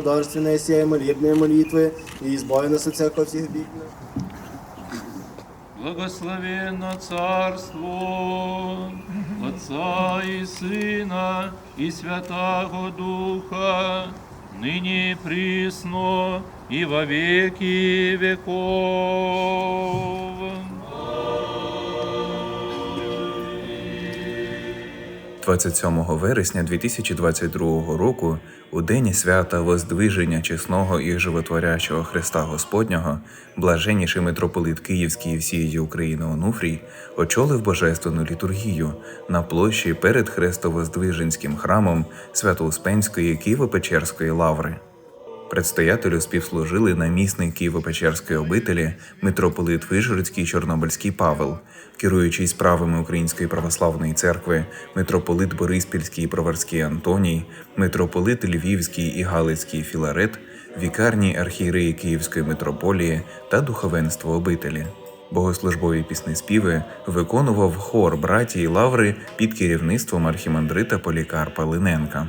Дарственные сия молебные молитвы и избави нас от всякого всех бедных. Благословенно царство Отца и Сына и Святого Духа, ныне и присно и во веки веков. 27 вересня 2022 року, у день свята Воздвиження чесного і животворячого Христа Господнього, блаженніший митрополит Київський і всієї України Онуфрій очолив божественну літургію на площі перед Хрестовоздвиженським храмом Свято-Успенської Києво-Печерської лаври. Предстоятелю співслужили намісник Києво-Печерської обителі митрополит Вишгородський Чорнобильський Павел, керуючий справами Української православної церкви, митрополит Бориспільський і Проварський Антоній, митрополит Львівський і Галицький Філарет, вікарні архієреї Київської митрополії та духовенство обителі. Богослужбові піснеспіви виконував хор братії Лаври під керівництвом архімандрита Полікарпа Линенка.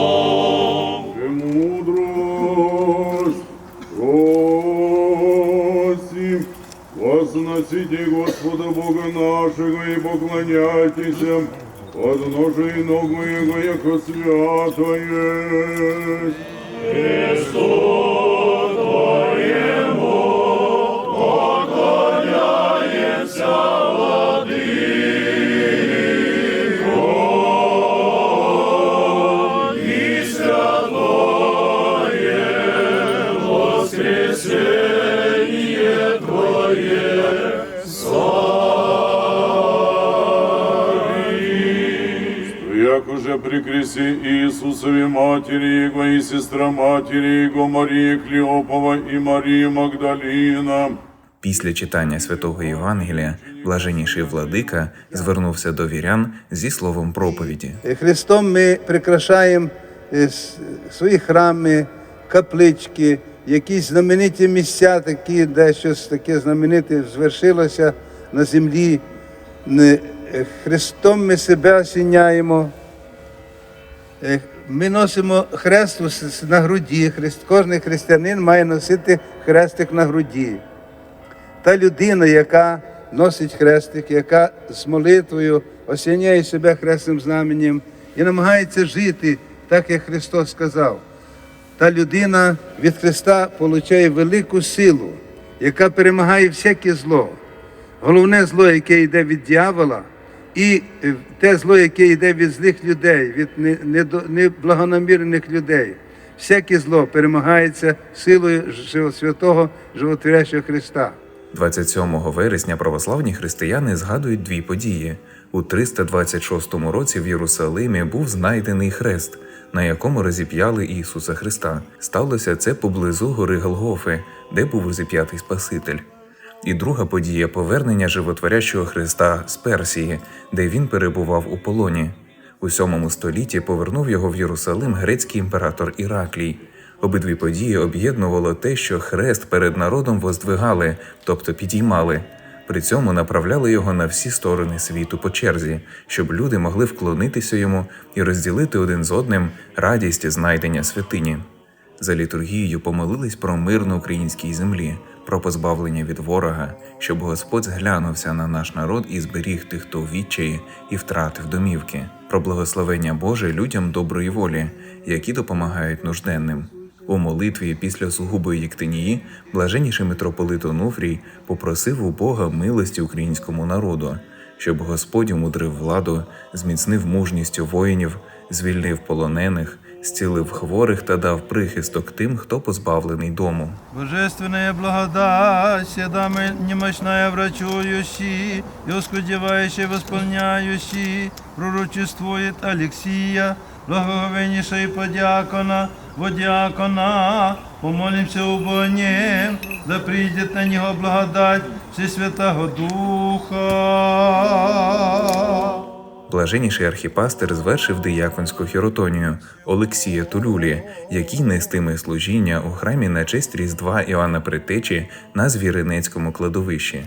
поклоняйтесь, подножи ногу Его, яко святое. Як уже при кресте Иисусове Матери Его и сестра Матери Его Мария Клеопова и Мария Магдалина, Після читання святого Євангелія блаженніший владика звернувся до вірян зі словом проповіді. Христом ми прикрашаємо е, свої храми, каплички, якісь знамениті місця, такі, де щось таке знамените звершилося на землі. Е, Христом ми себе осіняємо. Е, Ми носимо хрест на груді. Кожен християнин має носити хрестик на груді. Та людина, яка носить хрестик, яка з молитвою осяняє себе хресним знаменем і намагається жити так, як Христос сказав. Та людина від Христа отримує велику силу, яка перемагає всяке зло. Головне зло, яке йде від дьявола, і е, те зло, яке йде від злих людей, від не- недо- неблагонамірених людей. Всяке зло перемагається силою святого животворящого Христа. 27 вересня православні християни згадують дві події. У 326 році в Єрусалимі був знайдений хрест, на якому розіп'яли Ісуса Христа. Сталося це поблизу гори Голгофи, де був розіп'ятий Спаситель. І друга подія повернення животворящого Христа з Персії, де він перебував у полоні. У сьомому столітті повернув його в Єрусалим грецький імператор Іраклій. Обидві події об'єднувало те, що хрест перед народом воздвигали, тобто підіймали. При цьому направляли його на всі сторони світу по черзі, щоб люди могли вклонитися йому і розділити один з одним радість знайдення святині. За літургією помолились про мир на українській землі, про позбавлення від ворога, щоб Господь зглянувся на наш народ і зберіг тих, хто в відчаї і втратив домівки, про благословення Боже людям доброї волі, які допомагають нужденним. У молитві після сугубої Єктинії блаженніший митрополит Онуфрій попросив у Бога милості українському народу, щоб Господь умудрив владу, зміцнив мужністю воїнів, звільнив полонених, зцілив хворих та дав прихисток тим, хто позбавлений дому. Божественная благодать, всегда немощная врачующий и ускудевающий восполняющий, пророчествует Алексия, благоговейнейший подьякона, водіакона, помолимся у нем, да прийдет на нього благодать Всесвятого Духа. Блаженніший архіпастер звершив дияконську хіротонію Олексія Тулюлі, який нестиме служіння у храмі на честь Різдва Іоанна Притечі на Звіринецькому кладовищі.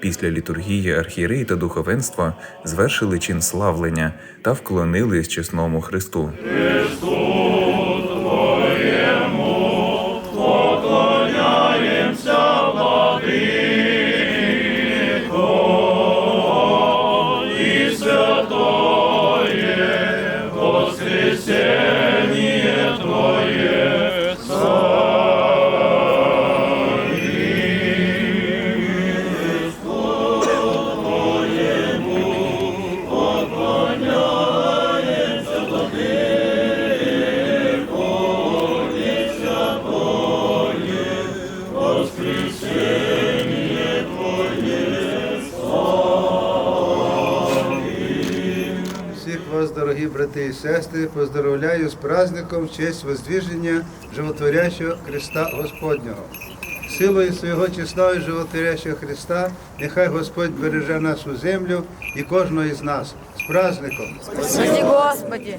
Після літургії архірей та духовенство звершили чин славлення та вклонились чесному Христу. Всіх вас, дорогі брати і сестри, поздоровляю з праздником в честь воздвіження животворящого Христа Господнього. Силою свого чесного і животворящого Христа, нехай Господь береже нашу землю і кожного із нас. З праздником! Господи, Господи.